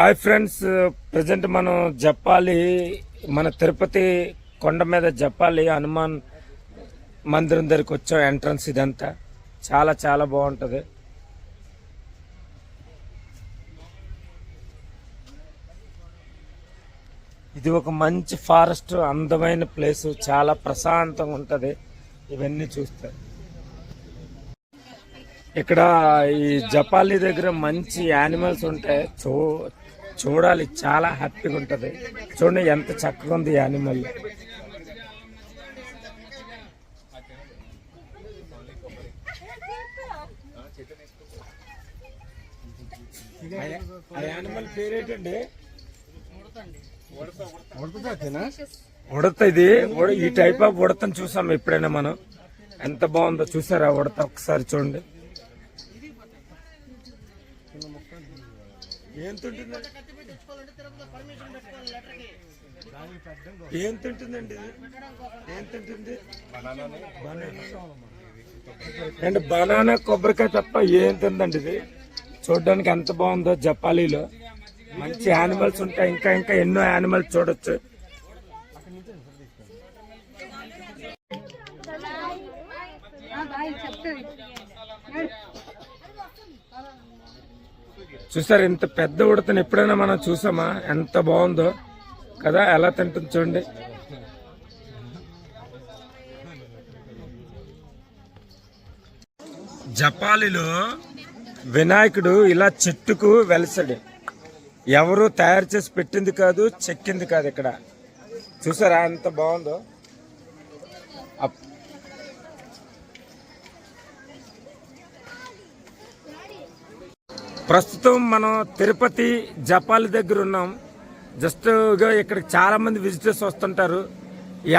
Hi friends present మనం జప్పాలి మన తిరుపతి కొండ మీద జప్పాలి హనుమాన్ మందిరం దగ్గరికి వచ్చాం ఎంట్రన్స్ ఇదంతా. చాలా చాలా బాగుంటుంది. ఇది ఒక మంచి ఫారెస్ట్ అందమైన ప్లేస్ చాలా ప్రశాంతంగా ఉంటుంది. ఇవన్నీ చూస్తే. ఇక్కడ ఈ జపాలి దగ్గర మంచి యానిమల్స్ ఉంటాయి. చూ చూడాలి చాలా హ్యాపీగా ఉంటది. చూడండి ఎంత చక్కగా ఉంది యానిమల్. యానిమల్ పేరేటండి? ఉడత ఇది. ఈ టైప్ ఆఫ్ ఉడతను చూసాం ఎప్పుడైనా మనం. ఎంత బాగుందో చూసారా ఉడత? ఒకసారి చూడండి. ఏం తింటుందండి ఏం తింటుందండి ఇది? ఏం తింటుంది అండ్ బనానా కొబ్బరికాయ తప్ప ఏం తిందండి ఇది? చూడడానికి ఎంత బాగుందో జపాలీలో. మంచి యానిమల్స్ ఉంటాయి. ఇంకా ఇంకా ఎన్నో యానిమల్స్ చూడొచ్చు. చూసారు ఇంత పెద్ద ఉడతను ఎప్పుడైనా మనం చూసామా? ఎంత బాగుందో. కదా ఎలా తింటుంది చూడండి. జపాలిలో వినాయకుడు ఇలా చెట్టుకు వెలసడు. ఎవరు తయారు చేసి పెట్టింది కాదు చెక్కింది కాదు ఇక్కడ. చూసారా ఎంత బాగుందో. ప్రస్తుతం మనం తిరుపతి జపాలి దగ్గర ఉన్నాం. జస్ట్ ఇక్కడ చాలా మంది విజిటర్స్ వస్తుంటారు.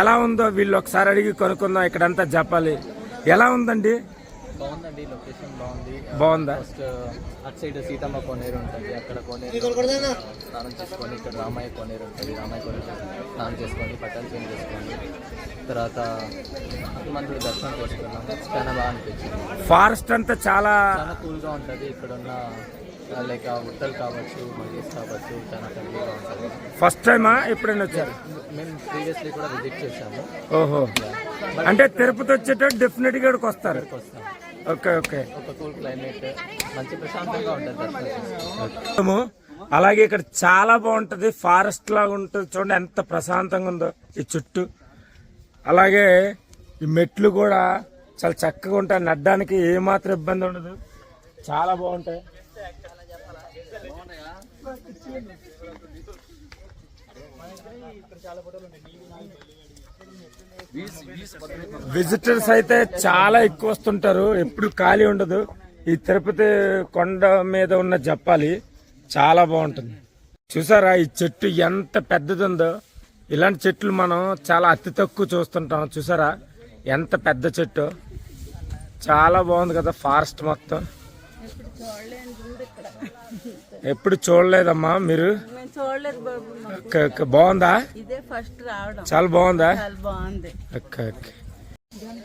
ఎలా ఉందో వీళ్ళు ఒకసారి అడిగి కొనుక్కుందాం ఇక్కడంతా జపాలి. ఎలా ఉందండి? బాగుందండి లొకేషన్ బాగుంది. బాగుందా? ఫస్ట్ అటు సైడ్ సీతమ్మ కోనేరు ఉంటుంది అక్కడ కోనేరు స్నానం చేసుకొని ఇక్కడ రామయ్య కోనేరు ఉంటుంది. రామయ్య కోనేరు స్నానం చేసుకొని బట్టలు చేంజ్ చేసుకొని తర్వాత హనుమంతుడి దర్శనం చేసుకున్నాం చాలా బాగా అనిపించింది. ఫారెస్ట్ అంతా చాలా చాలా కూల్గా ఉంటుంది. ఇక్కడ ఉన్న లైక్ ఉట్టలు కావచ్చు కావచ్చు చాలా ఉంటుంది. ఫస్ట్ టైమా ఎప్పుడైనా వచ్చారు? మేము ప్రీవియస్లీ కూడా విజిట్ చేసాము ఓహో. అంటే తిరుపతి వచ్చేటప్పుడు డెఫినెట్గా ఇక్కడికి వస్తారు. వస్తాం ఓకే ఓకే. ఒక కూల్ క్లైమేట్ మంచి ప్రశాంతంగా ఉంటుంది దర్శనం చేసుకోవడానికి. మనము అలాగే ఇక్కడ చాలా బాగుంటది ఫారెస్ట్ లాగా ఉంటుంది. చూడండి ఎంత ప్రశాంతంగా ఉందో ఈ చుట్టూ. అలాగే ఈ మెట్లు కూడా చాలా చక్కగా ఉంటాయి. నడ్డానికి ఏమాత్రం ఇబ్బంది ఉండదు. చాలా బాగుంటాయి. విజిటర్స్ అయితే చాలా ఎక్కువ వస్తుంటారు. ఎప్పుడు ఖాళీ ఉండదు. ఈ తిరుపతి కొండ మీద ఉన్న జప్పాలి చాలా బాగుంటుంది. చూసారా ఈ చెట్టు ఎంత పెద్దదిందో? ఇలాంటి చెట్లు మనం చాలా అతి తక్కువ చూస్తుంటాం. చూసారా? ఎంత పెద్ద చెట్టు. చాలా బాగుంది కదా ఫారెస్ట్ మొత్తం. ఎప్పుడు చూడలేదమ్మా మీరు? చూడలేదు బాబు బాగుందా? ఇదే ఫస్ట్ రావడం. చాలా బాగుందా?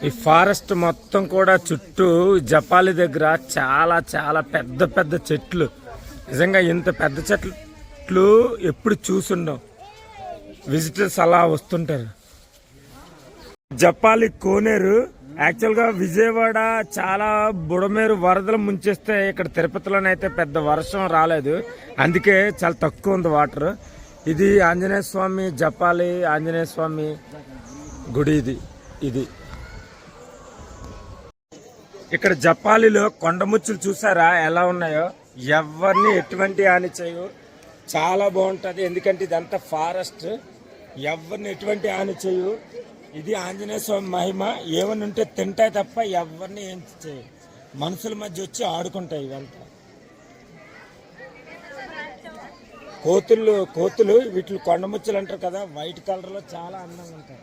ఈ ఫారెస్ట్ మొత్తం కూడా చుట్టూ జపాలి దగ్గర చాలా చాలా పెద్ద పెద్ద చెట్లు. నిజంగా ఇంత పెద్ద చెట్లు ఎప్పుడు చూసుండం విజిటర్స్ అలా వస్తుంటారు. జపాలి కోనేరు యాక్చువల్గా విజయవాడ చాలా బుడమేరు వరదలు ముంచేస్తే ఇక్కడ తిరుపతిలోనైతే పెద్ద వర్షం రాలేదు. అందుకే చాలా తక్కువ ఉంది వాటర్. ఇది ఆంజనేయ స్వామి జపాలి ఆంజనేయ స్వామి గుడి ఇది ఇది. ఇక్కడ జపాలిలో కొండముచ్చులు చూసారా? ఎలా ఉన్నాయో? ఎవరిని ఎటువంటి హాని చేయవు చాలా బాగుంటుంది. ఎందుకంటే ఇదంతా ఫారెస్ట్. ఎవరిని ఎటువంటి హాని చేయవు ఇది ఆంజనేయ స్వామి మహిమ. ఏమని ఉంటే తింటాయి తప్ప ఎవరిని ఏం చేయవు మనుషుల మధ్య వచ్చి ఆడుకుంటాయి ఇవంతా. కోతులు కోతులు వీటిని కొండముచ్చలు అంటారు కదా వైట్ కలర్లో చాలా అందంగా ఉంటాయి.